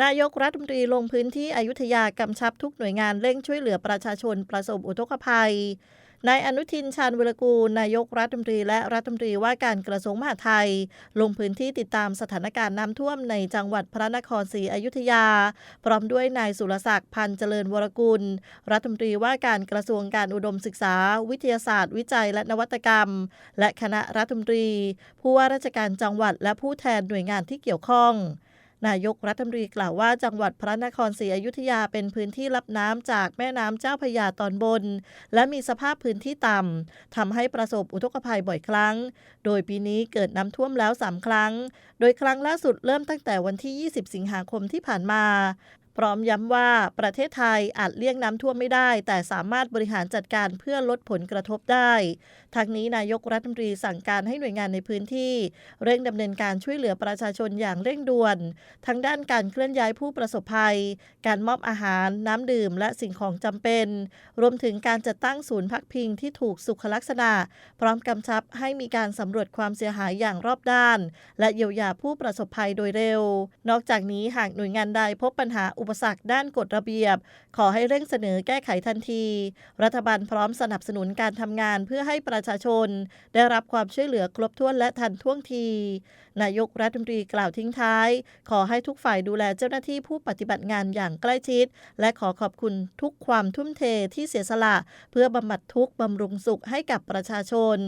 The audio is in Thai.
นายกรัฐมนตรีลงพื้นที่อยุธยากำชับทุกหน่วยงานเร่งช่วยเหลือประชาชนประสบอุทกภัย นายอนุทินชาญวิรกูล นายกรัฐมนตรีและรัฐมนตรีว่าการกระทรวงมหาดไทย ลงพื้นที่ติดตามสถานการณ์น้ำท่วมในจังหวัดพระนครศรีอยุธยา พร้อมด้วยนายสุรศักดิ์พันธ์เจริญวรกุล รัฐมนตรีว่าการกระทรวงการอุดมศึกษา วิทยาศาสตร์ วิจัยและนวัตกรรม และคณะรัฐมนตรี ผู้ว่าราชการจังหวัดและผู้แทนหน่วยงานที่เกี่ยวข้อง นายกรัฐมนตรีกล่าวว่าจังหวัดพระนครศรีอยุธยาเป็นพื้นที่รับน้ำจากแม่น้ำเจ้าพระยาตอนบน และมีสภาพพื้นที่ต่ำทำให้ประสบอุทกภัยบ่อยครั้ง โดยปีนี้เกิดน้ำท่วมแล้ว 3 ครั้ง โดยครั้งล่าสุดเริ่มตั้งแต่วันที่ 20 สิงหาคมที่ผ่านมา พร้อมย้ำว่าประเทศไทยอาจเลี่ยงน้ำท่วมไม่ได้ แต่สามารถบริหารจัดการเพื่อลดผลกระทบได้ทางนี้นายกรัฐมนตรีสั่งการให้หน่วยงานในพื้นที่ เร่งดำเนินการช่วยเหลือประชาชนอย่างเร่งด่วน ทั้งด้านการเคลื่อนย้ายผู้ประสบภัย การมอบอาหารน้ำดื่ม และสิ่งของจำเป็น รวมถึงการจัดตั้งศูนย์พักพิงที่ถูกสุขลักษณะ พร้อมกำชับให้มีการสำรวจความเสียหายอย่างรอบด้าน และเยียวยาผู้ประสบภัยโดยเร็ว นอกจากนี้หากหน่วยงานใดพบปัญหาอุปสรรคด้านกฎระเบียบ ขอให้เร่งเสนอแก้ไขทันที รัฐบาลพร้อมสนับสนุนการทำงานเพื่อให้ประชาชน ได้รับความช่วยเหลือครบถ้วนและทันท่วงที นายกรัฐมนตรีกล่าวทิ้งท้าย ขอให้ทุกฝ่ายดูแลเจ้าหน้าที่ผู้ปฏิบัติงานอย่างใกล้ชิด และขอขอบคุณทุกความทุ่มเทที่เสียสละ เพื่อบำบัดทุกข์บำรุงสุขให้กับประชาชน